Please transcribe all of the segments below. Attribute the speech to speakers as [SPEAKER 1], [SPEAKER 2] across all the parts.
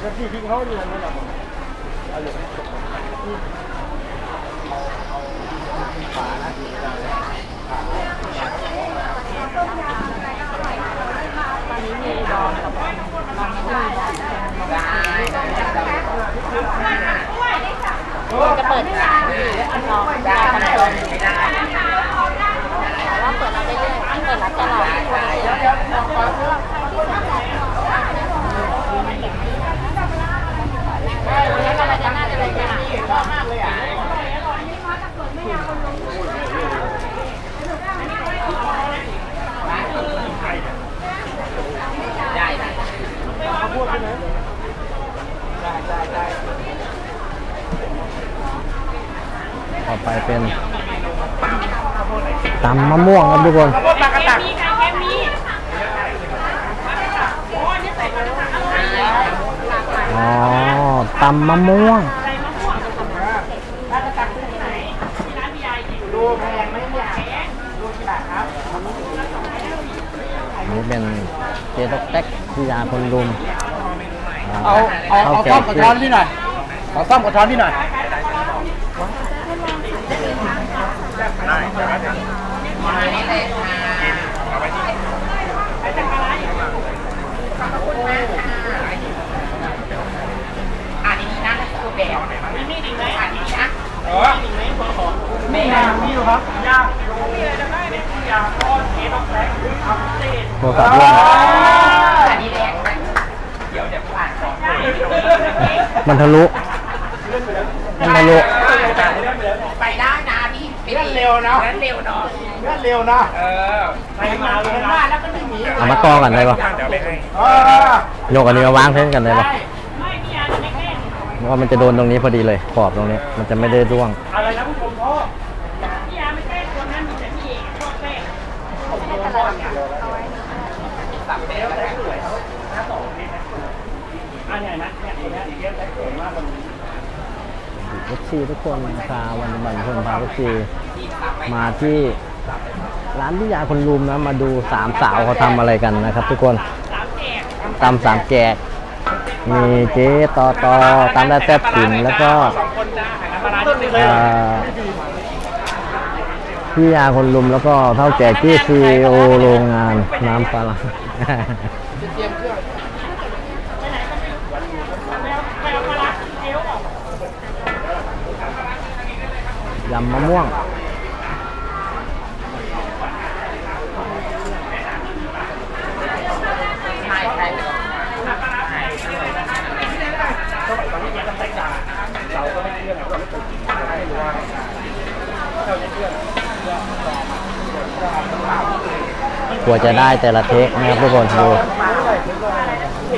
[SPEAKER 1] แล้วที่ทิ้งเขาอยู่นั่นแหละผมเอาอยู่ฝานะทีเราเลย
[SPEAKER 2] ตอนนี้มีดองกับดองได้จะเปิดขายลองได้คอนเฟิร์มแต่ว่าเปิดรับได้เรื่อยๆเปิดรับตลอดใช่วันนี้ก็จะน่าจะเป็นขนาด
[SPEAKER 1] มากเลยอะ
[SPEAKER 3] ได้
[SPEAKER 1] เขาพูดใช่ไหมได้ได้ได้
[SPEAKER 4] ต่อ ไปเป็นตำมะม่วงครับทุกคน
[SPEAKER 1] ข้าวโพดปลากระตัก
[SPEAKER 4] อ๋อตำมะม่วง
[SPEAKER 1] ดูแพงไหมเนี่ยดูกี่บาทครับ
[SPEAKER 4] อันนี้เป็นเจตกแต๊กพิยาคนรุม
[SPEAKER 1] เอาเอาเอา
[SPEAKER 4] ข้
[SPEAKER 1] ซ่อ
[SPEAKER 4] ว
[SPEAKER 1] ม
[SPEAKER 4] แก
[SPEAKER 1] กระ
[SPEAKER 4] ง
[SPEAKER 1] ท้อนพี่หน่อยขอซ่อมกระท้อนพี่หน่อย
[SPEAKER 3] มานี่เลยค่ะอันนี้นะคือแบบนี่มีดีไหมอันนี้นะ
[SPEAKER 1] เออไม่นานนี่หรอครับยากมีอะไรจะได้เนี่ยอยากก้อนเอต้องแท็กทำเต้น
[SPEAKER 4] โทรศัพท์ร่วง
[SPEAKER 3] อันนี้แดงเดี๋ยวเดี๋ยวอ่านก่อน
[SPEAKER 4] มันทะลุมันทะลุ
[SPEAKER 3] ไปได้นะพี่
[SPEAKER 1] เลื่อนเร็วเนาะ
[SPEAKER 3] เลื่อนเร็วเนาะ
[SPEAKER 1] เลื่อนเร็วเนาะเออไปมาเลยนะแล้วก็ไม่หนี
[SPEAKER 4] เอามากอกันได้ปะ
[SPEAKER 3] เดี๋ยวไปให้
[SPEAKER 1] เออ
[SPEAKER 4] โยกอันนี้มาวางเพื่อนกันได้ปะเพราะว่ามันจะโดนตรงนี้พอดีเลยขอบตรงนี้ มันจะไม่ได้ร่วง
[SPEAKER 1] อะไรนะผู้ชมพ่อ
[SPEAKER 3] สับเร็วแล้ว
[SPEAKER 1] อันไหนนะเนี่ยตัวเนี้ยเลี้ยงได้สวยมากมัน
[SPEAKER 4] เอฟซีทุกคนพาวันบันเพื่อนพาเอฟซีมาที่ร้านพิยาคนรุมนะมาดูสามสาวเขาทำอะไรกันนะครับ ทุกคนตำสามแจกมีเจ๊ตอตอตำได้แซ่บสินแล้วก็พี่ยาคนลุมแล้วก็เท่าแก่ที่ซีโอโรงงานน้ำปลาร้า ยำมะม่วง
[SPEAKER 3] ใช่ใช่
[SPEAKER 1] ตอนนี้ยังแตกต่างเราก็ไม่เชื่อนะเราไม่ ยกินไม่ว่าเราไม่เชื่อก
[SPEAKER 4] ว่าจะได้แต่ละเทคนะครับทุกคนดู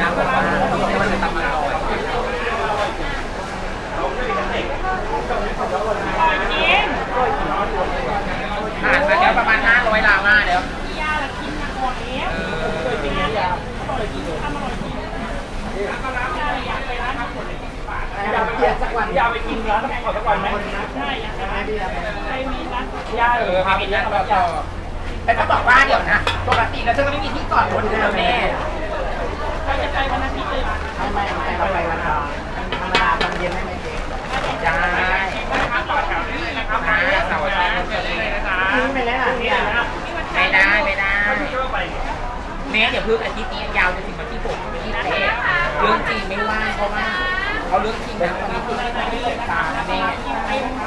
[SPEAKER 3] น้ำบอกว่ามันจะทำมันลอย ผ่านมาแล้วประมาณ 500ลาวมาเดี๋ยว
[SPEAKER 1] อยากไปกินสักวันอยากไปกินร้านน้ำขอสักวันไหมใช่อยากไปมีร้านยาเออพาไปเลี้ยงเราต่อ
[SPEAKER 3] แต่ก็บอกว่าเดี๋ยวนะปกติแล้วจะไม่มีที่จอดรถเลยแม่
[SPEAKER 1] ไม่ไม่ไม่เราไปวันธรรม
[SPEAKER 3] ทิ้
[SPEAKER 1] งไปแล้วอะเนี่ยนะ
[SPEAKER 3] ไม่ได้ไม่ได้
[SPEAKER 1] ก็ไป
[SPEAKER 3] แม่เดี๋ยวพึ่งอาทิตย์นี้ยาวจนถึงวันที่หกวันที่เจ็ดเรื่องจริงไม่ว่างเพราะว่าเอาเรื่องจริงนะตอนนี้คือไม่ได้ตามแม่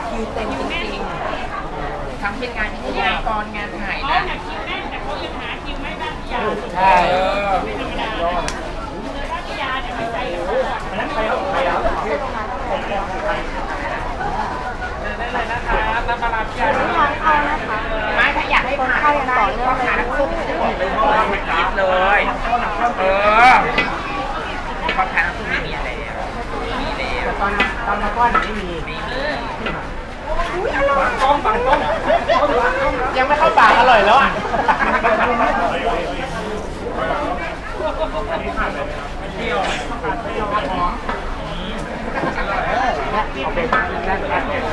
[SPEAKER 3] คิวเต็มจริงๆทั้งเป็นงานพิธีกรงานถ่ายนะ
[SPEAKER 1] ใช่
[SPEAKER 3] เออ
[SPEAKER 1] อันนั้นใครเอาใครเอา
[SPEAKER 3] ไม่ถ้าอยากให้ผ่านต่อเนื่องเลยนะซุปจะบอกเลยว่าไม่คิดเลยเออพอทานน้ำซุปไม่มีอะไรแล้วมีแล้ว
[SPEAKER 1] ตอนตอนมาก้อนไม่มี
[SPEAKER 3] ไม่มี
[SPEAKER 1] ต้มบังต้มยังไม่เข้าปากอร่อยแล้วอะ
[SPEAKER 3] เ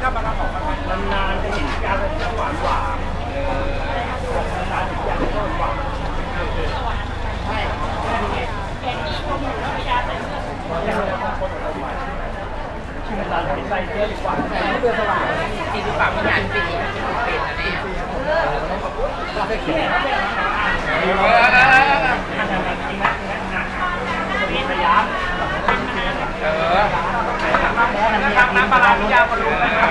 [SPEAKER 3] นี้
[SPEAKER 1] เรามาเราบอกมันนานๆจะเห็นการที่หวา
[SPEAKER 3] นหวานในานๆอยากให้หวานหวานใช่แค่นี้ก็มีแล้วพยายามเป็นเรื่องของเราชื่อร้านที่ใส่เสื้อ
[SPEAKER 1] ดีใว่าใต่เสื้
[SPEAKER 3] อ
[SPEAKER 1] สว่าง
[SPEAKER 3] จริงหรือเปล่าไม่
[SPEAKER 1] อยาก
[SPEAKER 3] เป็นเป็นอะไรเออ
[SPEAKER 1] นะครับน้ำปลาร้างยาคนรู้นะครับ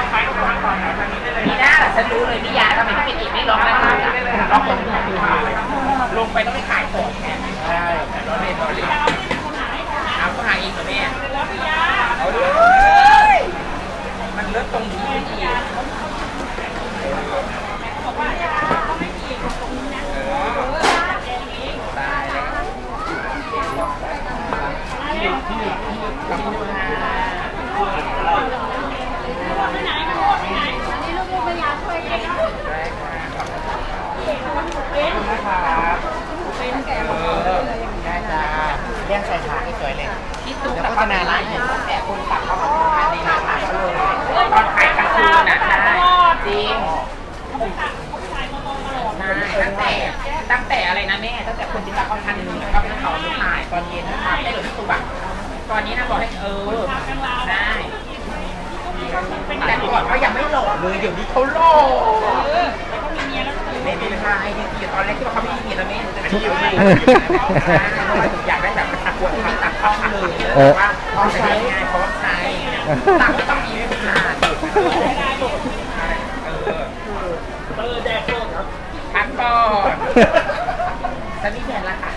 [SPEAKER 1] องไปต้องไปก่อนนะทางนี้ได้เลย
[SPEAKER 3] มีหน้าเหรอฉันรู้เลยนี่ยาทำไมพี่เป็นอีกไม่ร้องนะคะร้องลงไปต้องไปขายของแทนใช่ร้องเล่นร้องเล่นเอาเขาหาเองเหรอแม่เอาเลยมันเลิศตรงนี้พี่ตายแล้วขอบคุณค่ะ
[SPEAKER 2] นี่ลูกๆพยายามช่วยกัน
[SPEAKER 3] ได้ค่ะ
[SPEAKER 1] นะครับ
[SPEAKER 3] เออได้จ้า เลี้ยงใส่ถาให้สวยเลยที่ตู้กับขนาดร้านเนี่ยแต่คนตักเขามาทำงานในร้านขาเลยตอนขายกลางคืนน่ะใช่จริงใช่ตั้งแต่ตั้งแต่อะไรนะแม่ตั้งแต่คนที่ตักเขาทันนึ่งก็เป็นเขาลูกขายตอนเย็นนะคะได้เลยที่ตู้แบบตอนนี้นะบอกให้เออได้แต่ก่อนเขายังไม่หล่อเลยเดี๋ยวนี้เขาหล่อ ไม่มีใครที่ตอนแรกที่ว่าเขาไม่มีเมียแล้วแม่แต่ที่อยู่นี่อยากได้แบบตักขวดที่ตักต้องเลยว่าต้องใช้ไงเพราะว่าใช้ตักไม่ต้องมีไม่เป็นขาด
[SPEAKER 1] เออแดกโลดครับ
[SPEAKER 3] พักก่อนจะมีแฟนละค่ะ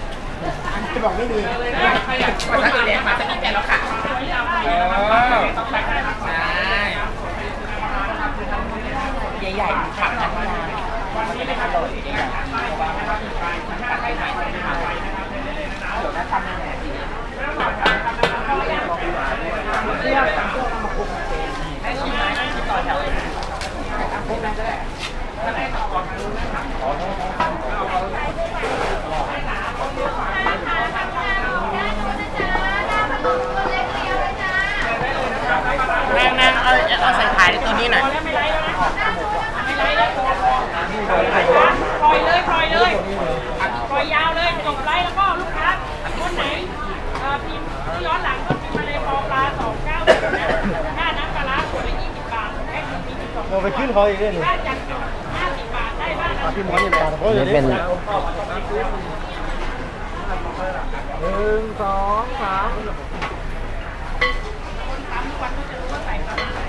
[SPEAKER 3] จะบอกไม่มีมาตั้งแต่มาจะมีแฟนแล้วค่ะเออใช่ใหญ่ๆขับกันมาวันนี้ ไม่ขับรถใหญ่ๆขับไปไหนไปไหนเดี๋ยวนะทำยังไง
[SPEAKER 1] แม่งนั่งเอาเอาใส่ถ่ายตัวนี้หน่อย
[SPEAKER 5] ปล่อยเลยปล่อยเลยปล่อยยาวเลยจบไลฟ์แล้วก็ลูกค้าคนไหนเอ่อพิมพ์ที่ย้อนหลังก็พิมพ์มาเลยปอปลาสองเก้าค่าน้ำปลาร้าขวดละยี่สิบบาทแพ็คหนึ่งมีสิบสอง
[SPEAKER 6] เราไปขึ้นเขาอีกเรื่องหนึ่ง
[SPEAKER 5] ค่าจัดห้าสิบบาทได้บ้างนะ
[SPEAKER 6] พี่หมออยู่ตาเพราะ
[SPEAKER 4] นี่
[SPEAKER 6] เดี๋ยว
[SPEAKER 4] เป็น
[SPEAKER 6] หนึ่งสองสาม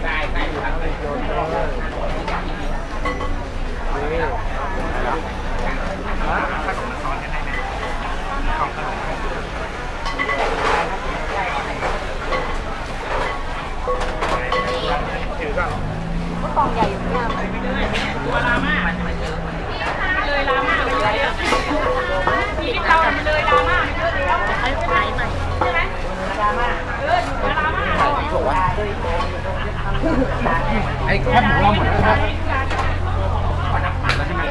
[SPEAKER 3] ได้ได้อยู่ครับ
[SPEAKER 2] กล่องใหญ่อยู่เนี่ย
[SPEAKER 5] ตัวลาม่ามันเลยลาม่า ไปเลยอะทีที่เรามันเลยลาม่าไปเลยแล้ว
[SPEAKER 2] ไอ้ไฟใหม่
[SPEAKER 5] ใช่ไหมลาม่าเอออยู่ลาม่าเราอะ
[SPEAKER 3] บอกว่าไอ้แค่หมูเราหมดแล้วครับ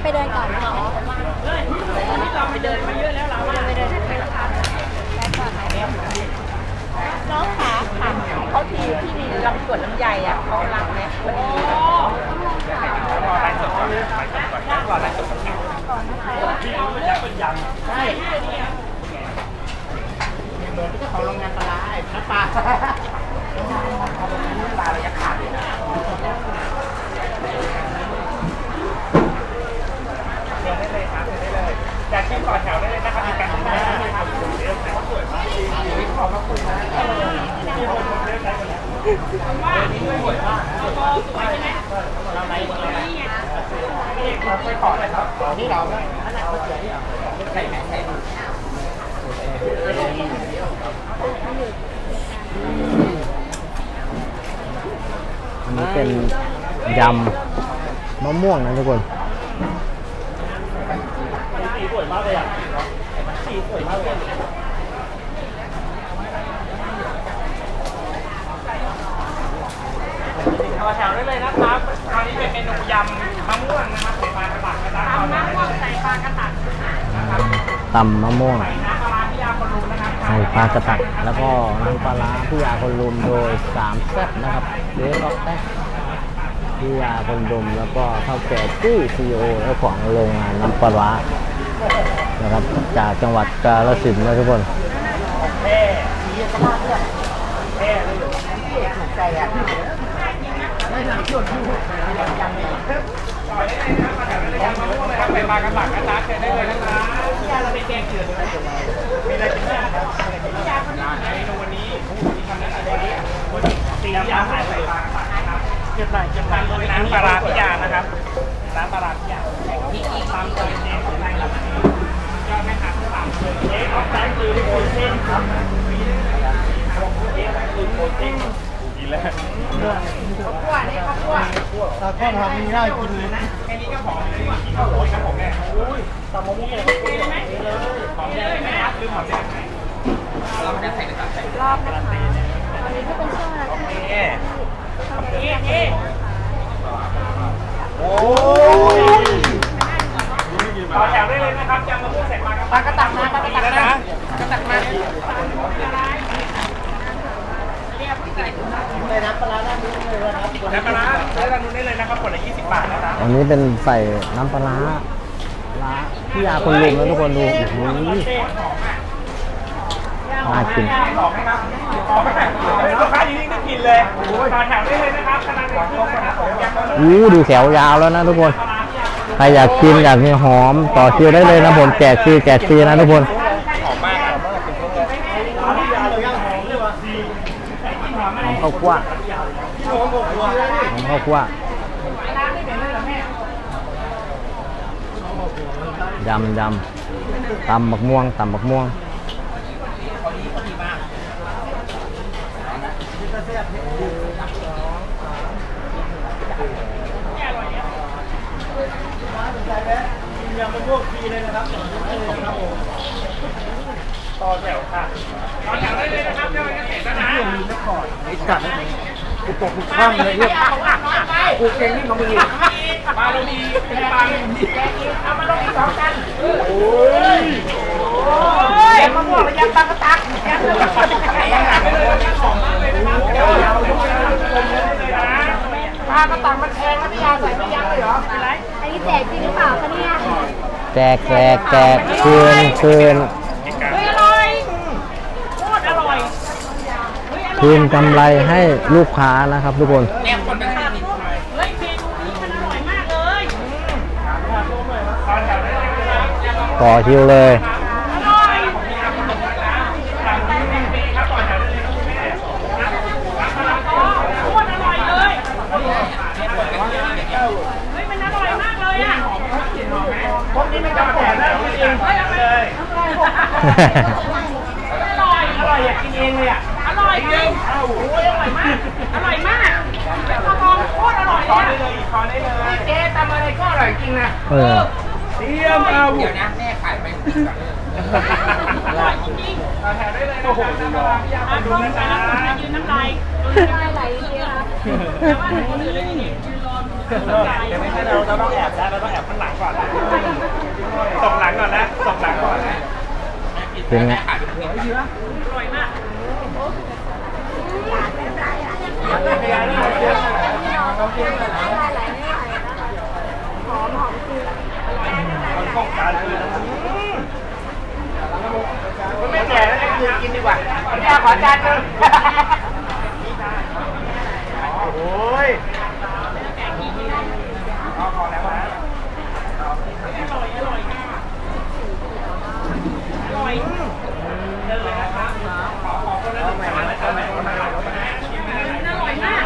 [SPEAKER 2] ไปเดินก่อนเหรอ
[SPEAKER 5] เราไปเดินมาเยอะแล้วลาม่า
[SPEAKER 2] ไปเดินไปก่อนน้องขาถามเขาทีที่มีลำสวนลำใหญ่อะเขารับไหมพอดี
[SPEAKER 5] โอ้
[SPEAKER 3] ของโรงงานปลาไอ้น้ำปลาปลาเราจะขาดเลยนะ
[SPEAKER 1] เดินได้เลยครับเดินได้เลยอยากกินต่อแถวได้เลยนะครับมีการที่ได้นะครับเดี๋ยวแต่ว่าสวยมาก
[SPEAKER 3] ขอบคุณนะ
[SPEAKER 1] ที่ผมเลือกใช้คนนี้
[SPEAKER 5] ว่าสวยมากสวยใช่ไหม
[SPEAKER 1] เราไหนเราไหน
[SPEAKER 5] นี่ไง
[SPEAKER 1] เราไปขอเลยครับ
[SPEAKER 3] ที่เราอันนั้นก็สวยอะใส่ใส่
[SPEAKER 4] อันนี้เป็นยำมะม่วงนะทุกคน
[SPEAKER 1] สีสวยมากเลยอะสีสวยมากเลย ต่อแถวได้เลยนะครับ ตอนนี้เป็นเมนูยำมะม่วงนะครับใส่ปลากระตักกระตัก
[SPEAKER 5] ทำน้ำม่วงใส่ปลากระตัก
[SPEAKER 4] ตำมะม่วง
[SPEAKER 1] ใส่น้ำปลาร้าพิยาคนรู้นะครับ
[SPEAKER 4] ใส่ปลากระตัก แล้วก็น้ำปลาร้าพี่ยาคนรุมโดยสามแซ่บนะครับเจ๊ล็อกแต๊กพี่ยาคนรุมแล้วก็เท่าแก่จี้ซีโอเจ้าของโรงงานน้ำปลาร้านะครับจากจังหวัดกาฬสินธุ์นะทุกคน
[SPEAKER 1] แม่
[SPEAKER 3] สีก็น่าเลือกถูกใจอะ
[SPEAKER 1] ไปมากันหลังนะจ๊ะเชิญได้เลยนะคะยาเราไปแกงเกลือเลยมีอะไรกินบ้างครับยาคนนี้เมนูวันนี้มีคำแนะนำวันนี้ ตีน้ำยาหายไปปลาครับเก็บหน่อยเก็บหน่อยเลยน้ำปลาร้าพิยานะครับน้ำปลาร้าพิยาพี่อีกตามตัวเองของนายละมันยอดแม่ค้าทั้งสามคนเอ๊ะออฟไซด์คือโอนเส้นครับเอ๊ะคือโอน เส้นกินแล้ว
[SPEAKER 6] ตาข้าวทำนี่น่ากินเลยนะ
[SPEAKER 1] แค่นี้ก็หอมเลยกินข้าวโอ๊ยครับผมเนี่อุ้ยตำมะม่วงเลยหอมเลยไหมครับลืมหอมแดงไหม
[SPEAKER 3] เราไม่ได้ใส่ในตับใส่
[SPEAKER 2] รอบนะคะวันนี้ก็เป็นช่วงอะไร
[SPEAKER 1] เอ๊ะเอ๊ะเอ๊ะ
[SPEAKER 6] โอ้ย
[SPEAKER 1] ต่อแถวได้เลยนะครับยำมะม่วงใส่ปลากระ
[SPEAKER 3] ปลากระตักมา กระตักมากระตักมา
[SPEAKER 6] ในน้ำปลาร้าหน้านี้เลยนะครับ
[SPEAKER 1] น้ำปลาร้าซื้อร้านนู้นได้เลยนะครับขวดละ20 บาทนะครับ
[SPEAKER 4] อันนี้เป็นใส่น้ำปลาร้าร้าพี่ยาคนลุมนะทุกคนดูโอ้โหน่ากิน
[SPEAKER 1] หอมไหมครับหอมไหมลูกค้าอยู่นี่ก็กินเลยต่อแถวได้เลยนะครับขนาดนี้นะครับผมยำมะม่วง
[SPEAKER 4] อู้ดูแถวยาวแล้วนะทุกคน ใครอยากกินอยากมีหอมต่อคิวได้เลยนะผมแจกฟรีแจกฟรีนะทุกคน
[SPEAKER 1] หอมมากครับ
[SPEAKER 4] หอมข้าว คั่วหอมข้าวคั่วยำยำตำบักม่วงตำบักม่วง
[SPEAKER 6] ยำมะม่วงฟรีเลยนะครับต่อที่เลยนะครับผม
[SPEAKER 1] ต่อแถวค่ะต่อแถวได้เลยนะครับเจ้าหน้าที่เกษตรนะ
[SPEAKER 6] ไอ้กัดนะกูตกกูคว่ำเลยเนี่ยกูเก่งนี่มามี
[SPEAKER 1] ปลาโรดีเป็นปลาเอามาลงอีสองกัน
[SPEAKER 6] โอ้ย
[SPEAKER 1] เต็มมะม่วงระยำปลากระตักยำเลยหอมมากเลยนะครับเดี๋ยวเราลงเลยนะปลากระตักมันแพงนะพี่ยาใส่ไม่ยั้งเลยเหรออะไร
[SPEAKER 2] อันนี้แจกจริงหรือเปล่าคะเนี่ย
[SPEAKER 4] แจกแจกแจกคืนคืน
[SPEAKER 5] เฮ้ยอร่อยโคตรอร่อย
[SPEAKER 4] คืนกำไรให้ลูกค้านะครับทุกคน
[SPEAKER 3] แนวคนเป็นข้าวนี่
[SPEAKER 5] เฮ้ยเมนูนี้มันอร่อยมากเลย
[SPEAKER 1] ต่อแถวได้เลยนะครับ
[SPEAKER 4] ต่อคิวเลย
[SPEAKER 5] อร่อย
[SPEAKER 1] ครับต่อแถวได้เลยครับคุณแม่
[SPEAKER 5] โคตรอร่อยเลยเฮ้ยมันอร่อยมากเลยอะ
[SPEAKER 1] พวกนี้ไม่ต้องแถวได้จริงๆเลย
[SPEAKER 5] อร่อย
[SPEAKER 1] อร่อยอยากกินเองเลยอะ
[SPEAKER 5] อ ร่อยจริง
[SPEAKER 1] อาโอ้ยอร่อยมาก
[SPEAKER 5] อร่อยมากแล้วก็มองโคตรอร่อย
[SPEAKER 1] ขอ
[SPEAKER 5] เล
[SPEAKER 1] ได้
[SPEAKER 5] ย
[SPEAKER 1] เลยขอได้เลยเจ๊ทำอะไรก็อร่อยจริงนะ
[SPEAKER 4] เออ
[SPEAKER 1] เตรียมเอา
[SPEAKER 3] เดี๋ยวนะแม่ขายไป
[SPEAKER 5] อร่อยจริง
[SPEAKER 1] ต่อแถวได้เลยโอ้โหน้ำลาร้าพี่ยา
[SPEAKER 5] ๆ
[SPEAKER 1] ข
[SPEAKER 5] อะ
[SPEAKER 1] อบ
[SPEAKER 5] ต้
[SPEAKER 1] คุ
[SPEAKER 5] อง
[SPEAKER 1] ณนะ
[SPEAKER 5] ไป
[SPEAKER 1] จ๊ะ
[SPEAKER 5] แล้วคุณยืนน้ำลาย
[SPEAKER 2] น้ำลายไหลจริงๆค่ะ
[SPEAKER 5] แต่ว่าคนอื่นเลยนี่ยืนรอดูน้ำลาย
[SPEAKER 1] เดี๋ยวไม่ใช่เราเราต้องแอบนะเราต้องแอบข้างหลังก่อนนะส่งหลังก่อนนะส่งหลังก่อนนะ
[SPEAKER 4] เป็นไง
[SPEAKER 3] ขายเป็นเพลง
[SPEAKER 5] อร่อยมาก
[SPEAKER 1] ของการคือมันไม่แก่แล้วคือกินดีกว่าพี่ยาขอจานหนึงโอ้ยเอาพอแล้วนะ
[SPEAKER 5] อร่อยอร่อยอร่อย
[SPEAKER 1] เดินเลยนะครับขอขอคนละหนึ่งจานนะครับคนละหนึ่งจาน
[SPEAKER 5] อร่อยมาก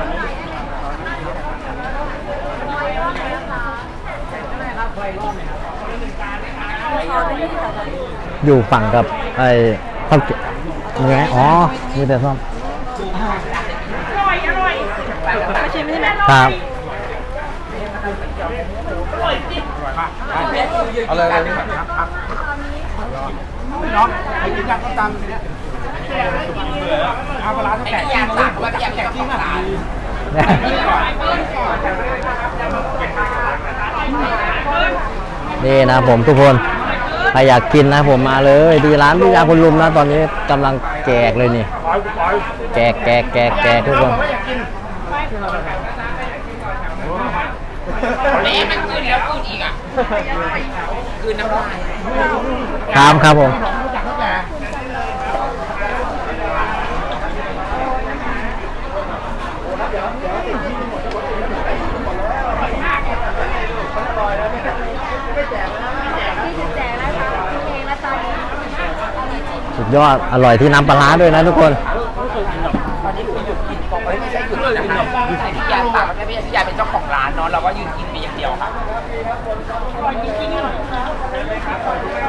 [SPEAKER 4] อยู่ฝั่งกับไอ้ข้าวเกรี๊ยว มีไหมอ๋อ มีแต่ส้ม
[SPEAKER 5] อร่อย อร่อยมาชิมใช่ไหม
[SPEAKER 4] ครับ
[SPEAKER 5] อร่อยจริง
[SPEAKER 6] เอาเลยเลยครับน้องไอ้กินยำก็ตำเนี่ยเอาปลาร้าต้อง
[SPEAKER 3] ไอ้
[SPEAKER 6] แกะ
[SPEAKER 3] ที่ยางสั่งว่าจะอยากแจกที่มาร้าน
[SPEAKER 4] นี่นะผมทุกคนใค รอยากกินนะผมมาเลยที่ร้านพี่ยาคนลุมนะตอนนี้กำลังแจกเลยนี่
[SPEAKER 1] ร้อยร้อย
[SPEAKER 4] แจกแจกแจกแจกทุกคน
[SPEAKER 1] ไม่อยากกิน
[SPEAKER 3] แม่มันคืนแล้วคืนอีกอะคืนน้ำลาย
[SPEAKER 4] ครับครับผม
[SPEAKER 6] รู้จักเท่าแก่
[SPEAKER 4] ยอดอร่อยที่น้ำปลาร้าด้วยนะทุกคน
[SPEAKER 7] ตอนนี้คือหยุดกินก่อนเอ้ไม่ใช่หยุดนะคะใส่พี่ยาตักแล้วพี่ยาเป็นเจ้าของร้านเนาะเราก็ยืนกินไปอย่างเดียวค่ะ
[SPEAKER 3] อร่อยจริงๆอร่อย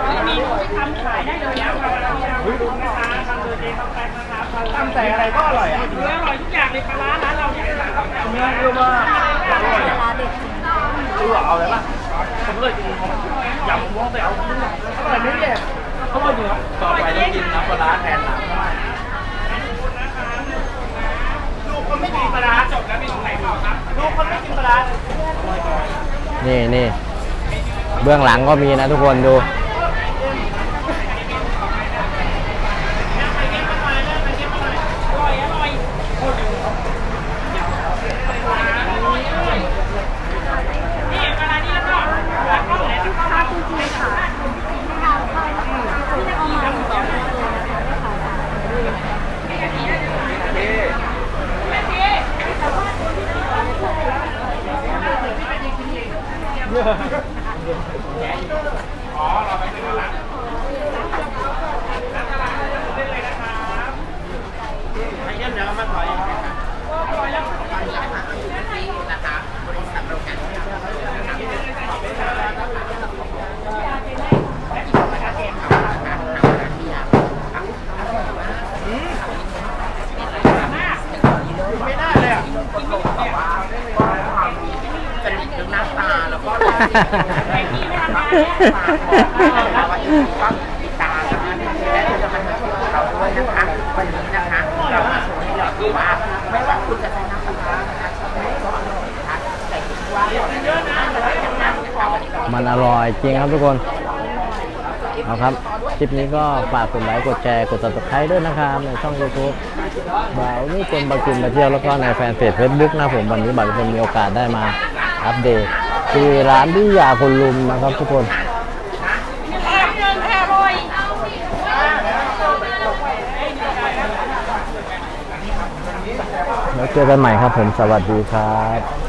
[SPEAKER 3] ไม่มีไปทำขายได้เลยนะ
[SPEAKER 2] ตั้งแต่อะไรก็อร่อยอะ
[SPEAKER 3] คืออร่อยทุกอย่างเลยปลาร้าร้านเราเนี่ย
[SPEAKER 2] เนื้อเยอะมากดูเอาเลยป่ะผมเลยกินยำม่วงไปเอาอร่อยไม่แย่ อร่อยจริงครับต่อไปต้องกินน้ำปลาร้าแทนน้ำลูกคนไม่กินปลาร้าจบแล้วม่ต้องไหนต่อครับลูกคนไม่กินปลาร้า
[SPEAKER 4] นี่นี่เบื้องหลังก็มีนะทุกคนดู
[SPEAKER 3] Yeah. มั
[SPEAKER 7] นอร่อย
[SPEAKER 4] จริงครับทุกคน เอาครับ คลิปนี้ก็ฝากกดไลค์ กดแชร์ กด subscribe ด้วยนะครับ ในช่อง YouTube บ่าวนี่คนบางกินมมาเที่ยวแล้วก็ในแฟนเพจ Facebook นะผมวันนี้บ่าวเป็นคนมีโอกาสได้มาอัปเดต คือร้านที่ยาคนลุมนะครับทุกคนแล้วเจอกันใหม่ครับผมสวัสดีครับ